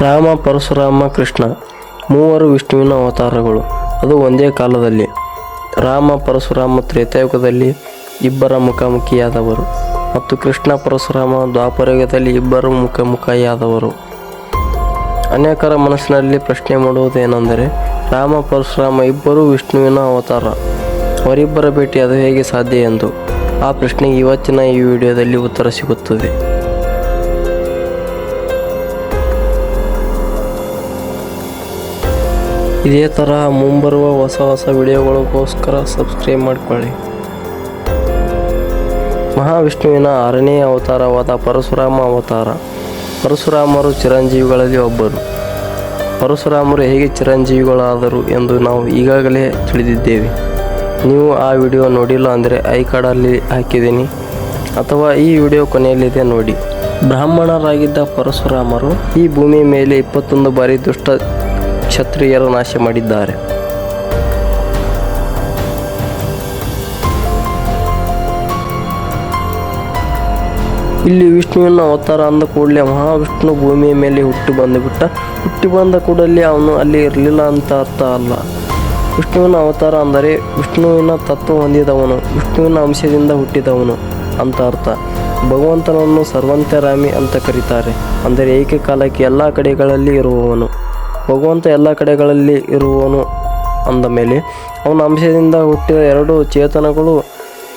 ರಾಮ, ಪರಶುರಾಮ, ಕೃಷ್ಣ ಮೂವರು ವಿಷ್ಣುವಿನ ಅವತಾರಗಳು. ಅದು ಒಂದೇ ಕಾಲದಲ್ಲಿ. ರಾಮ, ಪರಶುರಾಮ ತ್ರೇತಾಯುಗದಲ್ಲಿ ಇಬ್ಬರ ಮುಖಾಮುಖಿಯಾದವರು ಮತ್ತು ಕೃಷ್ಣ, ಪರಶುರಾಮ ದ್ವಾಪರಯುಗದಲ್ಲಿ ಇಬ್ಬರು ಮುಖಾಮುಖಿಯಾದವರು. ಅನೇಕರ ಮನಸ್ಸಿನಲ್ಲಿ ಪ್ರಶ್ನೆ ಮಾಡುವುದೇನೆಂದರೆ, ರಾಮ, ಪರಶುರಾಮ ಇಬ್ಬರೂ ವಿಷ್ಣುವಿನ ಅವತಾರ. ಅವರಿಬ್ಬರ ಭೇಟಿ ಅದು ಹೇಗೆ ಸಾಧ್ಯ ಎಂದು? ಆ ಪ್ರಶ್ನೆಗೆ ಇವತ್ತಿನ ಈ ವಿಡಿಯೋದಲ್ಲಿ ಉತ್ತರ ಸಿಗುತ್ತದೆ. ಇದೇ ತರಹ ಮುಂಬರುವ ಹೊಸ ಹೊಸ ವಿಡಿಯೋಗಳಿಗೋಸ್ಕರ ಸಬ್ಸ್ಕ್ರೈಬ್ ಮಾಡಿಕೊಳ್ಳಿ. ಮಹಾವಿಷ್ಣುವಿನ ಆರನೇ ಅವತಾರವಾದ ಪರಶುರಾಮ ಅವತಾರ. ಪರಶುರಾಮರು ಚಿರಂಜೀವಿಗಳಲ್ಲಿ ಒಬ್ಬರು. ಪರಶುರಾಮರು ಹೇಗೆ ಚಿರಂಜೀವಿಗಳಾದರು ಎಂದು ನಾವು ಈಗಾಗಲೇ ತಿಳಿದಿದ್ದೇವೆ. ನೀವು ಆ ವಿಡಿಯೋ ನೋಡಿಲ್ಲ ಅಂದರೆ ಐ ಕಾರ್ಡಲ್ಲಿ ಹಾಕಿದ್ದೀನಿ. ಅಥವಾ ಈ ವಿಡಿಯೋ ಕೊನೆಯಲ್ಲಿದೆ ನೋಡಿ. ಬ್ರಾಹ್ಮಣರಾಗಿದ್ದ ಪರಶುರಾಮರು ಈ ಭೂಮಿಯ ಮೇಲೆ ಇಪ್ಪತ್ತೊಂದು ಬಾರಿ ದುಷ್ಟ ಕ್ಷತ್ರಿಯರು ನಾಶ ಮಾಡಿದ್ದಾರೆ. ಇಲ್ಲಿ ವಿಷ್ಣುವಿನ ಅವತಾರ ಅಂದ ಕೂಡಲೇ ಮಹಾವಿಷ್ಣು ಭೂಮಿಯ ಮೇಲೆ ಹುಟ್ಟಿ ಬಂದುಬಿಟ್ಟ ಹುಟ್ಟಿ ಬಂದ ಕೂಡಲೇ ಅವನು ಅಲ್ಲಿ ಇರಲಿಲ್ಲ ಅಂತ ಅರ್ಥ ಅಲ್ಲ. ವಿಷ್ಣುವಿನ ಅವತಾರ ಅಂದರೆ ವಿಷ್ಣುವಿನ ತತ್ವ ಹೊಂದಿದವನು, ವಿಷ್ಣುವಿನ ಅಂಶದಿಂದ ಹುಟ್ಟಿದವನು ಅಂತ ಅರ್ಥ. ಭಗವಂತನನ್ನು ಸರ್ವಂತರಾಮಿ ಅಂತ ಕರೀತಾರೆ. ಅಂದರೆ ಏಕಕಾಲಕ್ಕೆ ಎಲ್ಲ ಕಡೆಗಳಲ್ಲಿ ಇರುವವನು. ಭಗವಂತ ಎಲ್ಲ ಕಡೆಗಳಲ್ಲಿ ಇರುವವನು ಅಂದ ಮೇಲೆ ಅವನ ಅಂಶದಿಂದ ಹುಟ್ಟಿದ ಎರಡು ಚೇತನಗಳು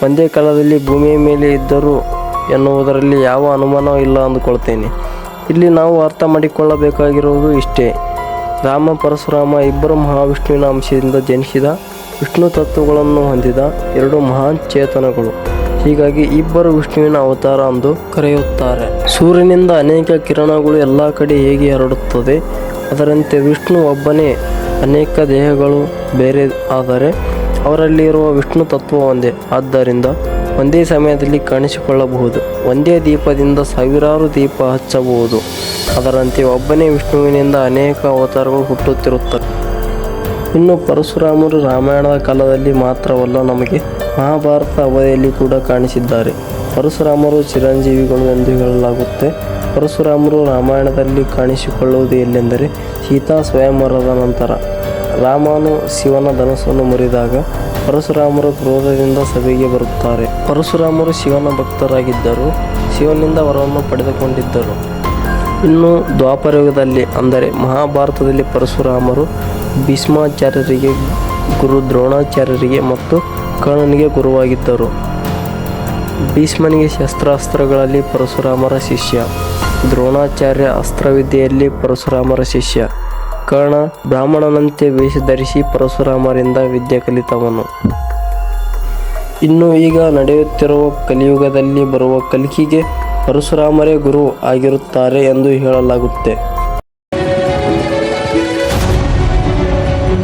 ಒಂದೇ ಕಾಲದಲ್ಲಿ ಭೂಮಿಯ ಮೇಲೆ ಇದ್ದರು ಎನ್ನುವುದರಲ್ಲಿ ಯಾವ ಅನುಮಾನವೂ ಇಲ್ಲ ಅಂದುಕೊಳ್ತೇನೆ. ಇಲ್ಲಿ ನಾವು ಅರ್ಥ ಮಾಡಿಕೊಳ್ಳಬೇಕಾಗಿರುವುದು ಇಷ್ಟೇ. ರಾಮ, ಪರಶುರಾಮ ಇಬ್ಬರು ಮಹಾವಿಷ್ಣುವಿನ ಅಂಶದಿಂದ ಜನಿಸಿದ ವಿಷ್ಣು ತತ್ವಗಳನ್ನು ಹೊಂದಿದ ಎರಡು ಮಹಾನ್ ಚೇತನಗಳು. ಹೀಗಾಗಿ ಇಬ್ಬರು ವಿಷ್ಣುವಿನ ಅವತಾರ ಎಂದು ಕರೆಯುತ್ತಾರೆ. ಸೂರ್ಯನಿಂದ ಅನೇಕ ಕಿರಣಗಳು ಎಲ್ಲ ಕಡೆ ಹೇಗೆ ಹರಡುತ್ತದೆ? ಅದರಂತೆ ವಿಷ್ಣು ಒಬ್ಬನೇ ಅನೇಕ ದೇಹಗಳು ಬೇರೆ, ಆದರೆ ಅವರಲ್ಲಿರುವ ವಿಷ್ಣು ತತ್ವ ಒಂದೇ. ಆದ್ದರಿಂದ ಒಂದೇ ಸಮಯದಲ್ಲಿ ಕಾಣಿಸಿಕೊಳ್ಳಬಹುದು. ಒಂದೇ ದೀಪದಿಂದ ಸಾವಿರಾರು ದೀಪ ಹಚ್ಚಬಹುದು. ಅದರಂತೆ ಒಬ್ಬನೇ ವಿಷ್ಣುವಿನಿಂದ ಅನೇಕ ಅವತಾರಗಳು ಹುಟ್ಟುತ್ತಿರುತ್ತವೆ. ಇನ್ನು ಪರಶುರಾಮರು ರಾಮಾಯಣದ ಕಾಲದಲ್ಲಿ ಮಾತ್ರವಲ್ಲ ನಮಗೆ ಮಹಾಭಾರತ ಅವಧಿಯಲ್ಲಿ ಕೂಡ ಕಾಣಿಸಿದ್ದಾರೆ. ಪರಶುರಾಮರು ಚಿರಂಜೀವಿಗಳು ಎಂದು ಹೇಳಲಾಗುತ್ತೆ. ಪರಶುರಾಮರು ರಾಮಾಯಣದಲ್ಲಿ ಕಾಣಿಸಿಕೊಳ್ಳುವುದು ಎಲ್ಲೆಂದರೆ ಸೀತಾ ಸ್ವಯಂವರದ ನಂತರ. ರಾಮನು ಶಿವನ ಧನಸ್ಸನ್ನು ಮುರಿದಾಗ ಪರಶುರಾಮರು ಕ್ರೋಧದಿಂದ ಸಭೆಗೆ ಬರುತ್ತಾರೆ. ಪರಶುರಾಮರು ಶಿವನ ಭಕ್ತರಾಗಿದ್ದರು, ಶಿವನಿಂದ ವರವನ್ನು ಪಡೆದುಕೊಂಡಿದ್ದರು. ಇನ್ನು ದ್ವಾಪರಯುಗದಲ್ಲಿ, ಅಂದರೆ ಮಹಾಭಾರತದಲ್ಲಿ ಪರಶುರಾಮರು ಭೀಷ್ಮಾಚಾರ್ಯರಿಗೆ ಗುರು, ದ್ರೋಣಾಚಾರ್ಯರಿಗೆ ಮತ್ತು ಕರ್ಣನಿಗೆ ಗುರುವಾಗಿದ್ದರು. ಭೀಷ್ಮನಿಗೆ ಶಸ್ತ್ರಾಸ್ತ್ರಗಳಲ್ಲಿ ಪರಶುರಾಮರ ಶಿಷ್ಯ. ದ್ರೋಣಾಚಾರ್ಯ ಅಸ್ತ್ರವಿದ್ಯೆಯಲ್ಲಿ ಪರಶುರಾಮರ ಶಿಷ್ಯ. ಕರ್ಣ ಬ್ರಾಹ್ಮಣನಂತೆ ವೇಷ ಧರಿಸಿ ಪರಶುರಾಮರಿಂದ ವಿದ್ಯೆ ಕಲಿತವನು. ಇನ್ನು ಈಗ ನಡೆಯುತ್ತಿರುವ ಕಲಿಯುಗದಲ್ಲಿ ಬರುವ ಕಲಿಕೆಗೆ ಪರಶುರಾಮರೇ ಗುರು ಆಗಿರುತ್ತಾರೆ ಎಂದು ಹೇಳಲಾಗುತ್ತೆ.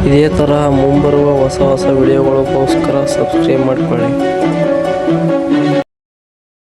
ಇದೇ ತರಹ ಮುಂಬರುವ ಹೊಸ ಹೊಸ ವಿಡಿಯೋಗಳಿಗೋಸ್ಕರ ಸಬ್ಸ್ಕ್ರೈಬ್ ಮಾಡಿಕೊಳ್ಳಿ.